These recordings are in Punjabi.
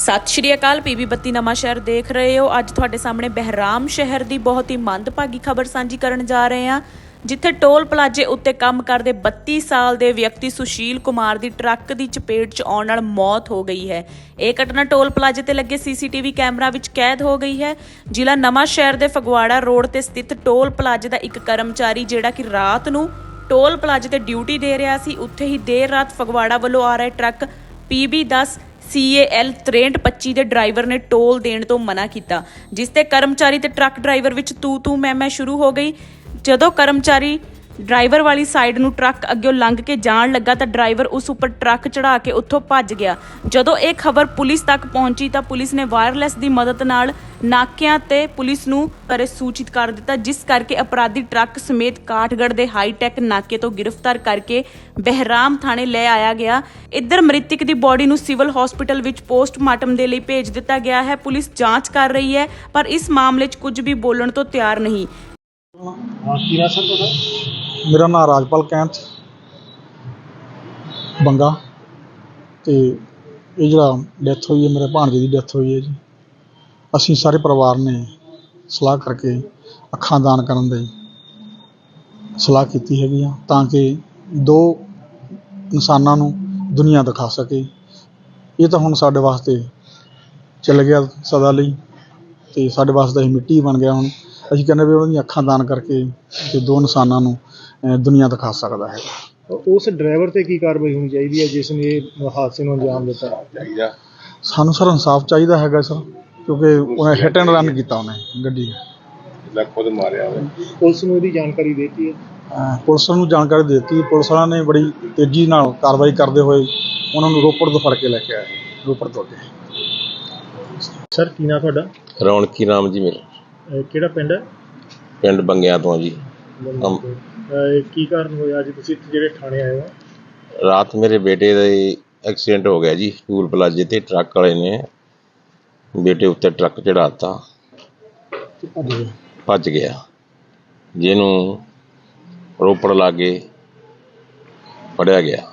ਸਤਿ ਸ਼੍ਰੀ ਅਕਾਲ ਪੀਬੀ ਬੱਤੀ ਨਵਾਂ ਸ਼ਹਿਰ ਦੇਖ ਰਹੇ ਹੋ। ਅੱਜ ਤੁਹਾਡੇ ਸਾਹਮਣੇ ਬਹਿਰਾਮ ਸ਼ਹਿਰ ਦੀ ਬਹੁਤ ਹੀ ਮੰਦਭਾਗੀ ਖਬਰ ਸਾਂਝੀ ਕਰਨ ਜਾ ਰਹੇ ਹਾਂ। ਜਿੱਥੇ ਟੋਲ ਪਲਾਜ਼ੇ ਉੱਤੇ ਕੰਮ ਕਰਦੇ 32 ਸਾਲ ਦੇ ਵਿਅਕਤੀ ਸੁਸ਼ੀਲ ਕੁਮਾਰ ਦੀ ਟਰੱਕ ਦੀ ਚਪੇਟ 'ਚ ਆਉਣ ਨਾਲ ਮੌਤ ਹੋ ਗਈ ਹੈ। ਇਹ ਘਟਨਾ ਟੋਲ ਪਲਾਜ਼ੇ ਤੇ ਲੱਗੇ ਸੀਸੀਟੀਵੀ ਕੈਮਰਾ ਵਿੱਚ ਕੈਦ ਹੋ ਗਈ ਹੈ। ਜ਼ਿਲ੍ਹਾ ਨਵਾਂ ਸ਼ਹਿਰ ਦੇ ਫਗਵਾੜਾ ਰੋਡ ਤੇ ਸਥਿਤ ਟੋਲ ਪਲਾਜ਼ੇ ਦਾ ਇੱਕ ਕਰਮਚਾਰੀ ਜਿਹੜਾ ਕਿ ਰਾਤ ਨੂੰ ਟੋਲ ਪਲਾਜ਼ੇ ਤੇ ਡਿਊਟੀ ਦੇ ਰਿਹਾ ਸੀ, ਉੱਥੇ ਹੀ ਦੇਰ ਰਾਤ ਫਗਵਾੜਾ ਵੱਲੋਂ ਆ ਰਿਹਾ ਟਰੱਕ PB 10 CAL 6325 ਦੇ ਡਰਾਈਵਰ ਨੇ ਟੋਲ ਦੇਣ ਤੋਂ ਮਨਾ ਕੀਤਾ, ਜਿਸ ਤੇ ਕਰਮਚਾਰੀ ਤੇ ਟਰੱਕ ਡਰਾਈਵਰ ਵਿੱਚ ਤੂ ਤੂ ਮੈਂ ਮੈਂ ਸ਼ੁਰੂ ਹੋ ਗਈ। ਜਦੋਂ ਕਰਮਚਾਰੀ ਡਰਾਈਵਰ ਵਾਲੀ ਸਾਈਡ ਨੂੰ ਟਰੱਕ ਅੱਗੇ ਲੰਘ ਕੇ ਜਾਣ ਲੱਗਾ ਤਾਂ ਡਰਾਈਵਰ ਉਸ ਉੱਪਰ ਟਰੱਕ ਚੜਾ ਕੇ ਉੱਥੋਂ ਭੱਜ ਗਿਆ। ਜਦੋਂ ਇਹ ਖਬਰ ਪੁਲਿਸ ਤੱਕ ਪਹੁੰਚੀ ਤਾਂ ਪੁਲਿਸ ਨੇ ਵਾਇਰਲੈਸ ਦੀ ਮਦਦ ਨਾਲ ਨਾਕਿਆਂ ਤੇ ਪੁਲਿਸ ਨੂੰ ਕਰੇ ਸੂਚਿਤ ਕਰ ਦਿੱਤਾ, ਜਿਸ ਕਰਕੇ ਅਪਰਾਧੀ ਟਰੱਕ ਸਮੇਤ ਕਾਠਗੜ ਦੇ ਹਾਈਟੈਕ ਨਾਕੇ ਤੋਂ ਗ੍ਰਿਫਤਾਰ ਕਰਕੇ ਬਹਿਰਾਮ ਥਾਣੇ ਲੈ ਆਇਆ ਗਿਆ। ਇੱਧਰ ਮ੍ਰਿਤਕ ਦੀ ਬੋਡੀ ਨੂੰ ਸਿਵਲ ਹਸਪੀਟਲ ਵਿੱਚ ਪੋਸਟਮਾਰਟਮ ਦੇ ਲਈ ਭੇਜ ਦਿੱਤਾ ਗਿਆ ਹੈ। ਪੁਲਿਸ ਜਾਂਚ ਕਰ ਰਹੀ ਹੈ, ਪਰ ਇਸ ਮਾਮਲੇ 'ਚ ਕੁਝ ਵੀ ਬੋਲਣ ਤੋਂ ਤਿਆਰ ਨਹੀਂ। ਹਾਂ, ਕੀ ਨਾਮ ਤੁਹਾਡਾ? ਮੇਰਾ ਨਾਮ ਰਾਜਪਾਲ ਕੈਂਥ, ਬੰਗਾ, ਤੇ ਇਹ ਜਿਹੜਾ ਡੈਥ ਹੋਈ ਹੈ, ਮੇਰੇ ਭਾਣਜੇ ਦੀ ਡੈਥ ਹੋਈ ਹੈ ਜੀ। ਅਸੀਂ ਸਾਰੇ ਪਰਿਵਾਰ ਨੇ ਸਲਾਹ ਕਰਕੇ ਅੱਖਾਂ ਦਾਨ ਕਰਨ ਦੇ ਸਲਾਹ ਕੀਤੀ ਹੈਗੀ ਆ, ਤਾਂ ਕਿ ਦੋ ਇਨਸਾਨਾਂ ਨੂੰ ਦੁਨੀਆ ਦਿਖਾ ਸਕੇ। ਇਹ ਤਾਂ ਹੁਣ ਸਾਡੇ ਵਾਸਤੇ ਚੱਲ ਗਿਆ ਸਦਾ ਲਈ, ਤੇ ਸਾਡੇ ਵਾਸਤੇ ਇਹ ਮਿੱਟੀ ਬਣ ਗਿਆ ਹੁਣ। ਅਸੀਂ ਕਹਿੰਦੇ ਵੀ ਉਹਨਾਂ ਦੀਆਂ ਅੱਖਾਂ ਦਾਨ ਕਰਕੇ ਤੇ ਦੋ ਇਨਸਾਨਾਂ ਨੂੰ ਅਹ ਦੁਨੀਆ ਦਿਖਾ ਸਕਦਾ ਹੈ। ਉਸ ਡਰਾਈਵਰ ਤੇ ਕੀ ਕਾਰਵਾਈ ਹੋਣੀ ਚਾਹੀਦੀ ਹੈ ਜਿਸ ਨੇ ਇਹ ਹਾਦਸੇ ਨੂੰ ਅੰਜਾਮ ਦਿੱਤਾ? ਚਾਹੀਦਾ। ਸਾਨੂੰ ਸਰ ਇਨਸਾਫ ਚਾਹੀਦਾ ਹੈਗਾ ਸਰ ਕਿਉਂਕਿ ਉਹਨੇ ਹਿੱਟ ਐਂਡ ਰਨ ਕੀਤਾ ਉਹਨੇ ਗੱਡੀ ਲੈ ਖੁਦ ਮਾਰਿਆ ਹੋਵੇ ਪੁਲਿਸ ਨੂੰ ਇਹਦੀ ਜਾਣਕਾਰੀ ਦਿੱਤੀ ਹੈ? ਅਹ ਪੁਲਿਸ ਨੂੰ ਜਾਣਕਾਰੀ ਦੇ ਦਿੱਤੀ। ਪੁਲਿਸ ਵਾਲਿਆਂ ਨੇ ਬੜੀ ਤੇਜ਼ੀ ਨਾਲ ਕਾਰਵਾਈ ਕਰਦੇ ਹੋਏ ਉਹਨਾਂ ਨੂੰ ਰੋਪੜ ਤੋਂ ਫੜ ਕੇ ਲੈ ਕੇ ਆਏ ਰੋਪੜ ਤੋਂ ਅੱਗੇ। ਸਰ ਕੀ ਨਾਮ ਤੁਹਾਡਾ? ਰੌਣਕੀ ਰਾਮ ਜੀ ਮੇਰਾ। ਅਹ ਕਿਹੜਾ ਪਿੰਡ ਹੈ? ਪਿੰਡ ਬੰਗਿਆਂ ਤੋਂ ਆ ਜੀ। ਅਮ- ਕੀ ਕਾਰਨ ਹੋਇਆ? ਅੱਜ ਤੁਸੀਂ ਇੱਥੇ ਜਿਹੜੇ ਥਾਣੇ ਆਏ ਹੋ। ਰਾਤ ਮੇਰੇ ਬੇਟੇ ਦਾ ਐਕਸੀਡੈਂਟ ਹੋ ਗਿਆ ਜੀ ਟੂਲ ਪਲਾਜ਼ੇ ਤੇ ਟਰੱਕ ਵਾਲੇ ਨੇ। ਬੇਟੇ ਉੱਤੇ ਟਰੱਕ ਚੜਾਤਾ ਭੱਜ ਗਿਆ। ਜਿਹਨੂੰ ਰੋਪੜ ਲਾਗੇ ਫੜਿਆ ਗਿਆ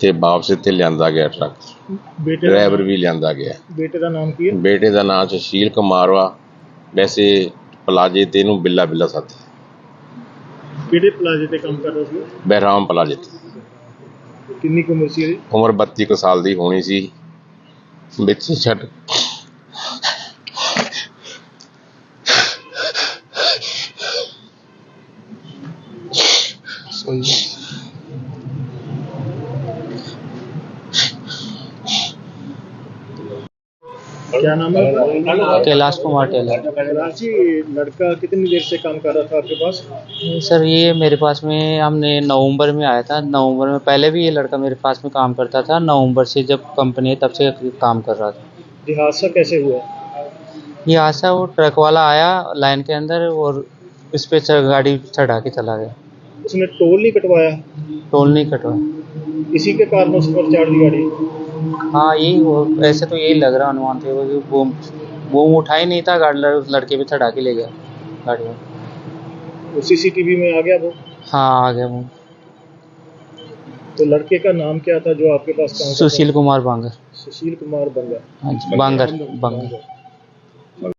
ਤੇ ਵਾਪਸ ਇੱਥੇ ਲਿਆਂਦਾ ਗਿਆ ਟਰੱਕ। ਬੇਟੇ ਡਰਾਈਵਰ ਵੀ ਲਿਆਂਦਾ ਗਿਆ। ਬੇਟੇ ਦਾ ਨਾਮ ਕੀ ਹੈ? ਬੇਟੇ ਦਾ ਨਾਮ ਸੁਸ਼ੀਲ ਕੁਮਾਰ ਵਾ। ਵੈਸੇ ਪਲਾਜੇ ਤੇ ਇਹਨੂੰ ਬਿੱਲਾ ਬਿੱਲਾ ਸਾਥੀ ਕਿਹੜੇ ਪਲਾਜ਼ੇ ਤੇ ਕੰਮ ਕਰਦਾ ਸੀ? ਬਹਿਰਾਮ ਪਲਾਜੇ ਤੇ। ਕਿੰਨੀ ਕੁ ਉਮਰ ਸੀ ਇਹਦੀ ਉਮਰ 32 ਕੁ ਸਾਲ ਦੀ ਹੋਣੀ ਸੀ। ਵਿੱਚ ਛੱਡ। क्या नाम है कैलाश कुमार टेलर। कैलाश जी लड़का कितनी देर से काम कर रहा था आपके पास? सर ये मेरे पास में हमने नवंबर में आया था। नवंबर में पहले भी ये लड़का मेरे पास में काम करता था। नवंबर से जब कंपनी है तब से काम कर रहा था। ये हादसा कैसे हुआ? ये हादसा वो ट्रक वाला आया लाइन के अंदर और इस पे गाड़ी चढ़ा के चला गया। उसने टोल नहीं कटवाया? टोल नहीं कटवाया। इसी के कारण उस पर चार दी गाड़ी? हाँ यही वो ऐसे तो यही लग रहा अनुमान थे वो वो वो उठा ही नहीं था गाड़ी उस लड़के भी चढ़ा के ले गया गाड़ी में। सीसीटीवी में आ गया वो? हाँ आ गया वो। तो लड़के का नाम क्या था जो आपके पास सुशील कुमार बांगर। सुशील कुमार बंगा हाँ जी बांगर। बांगर।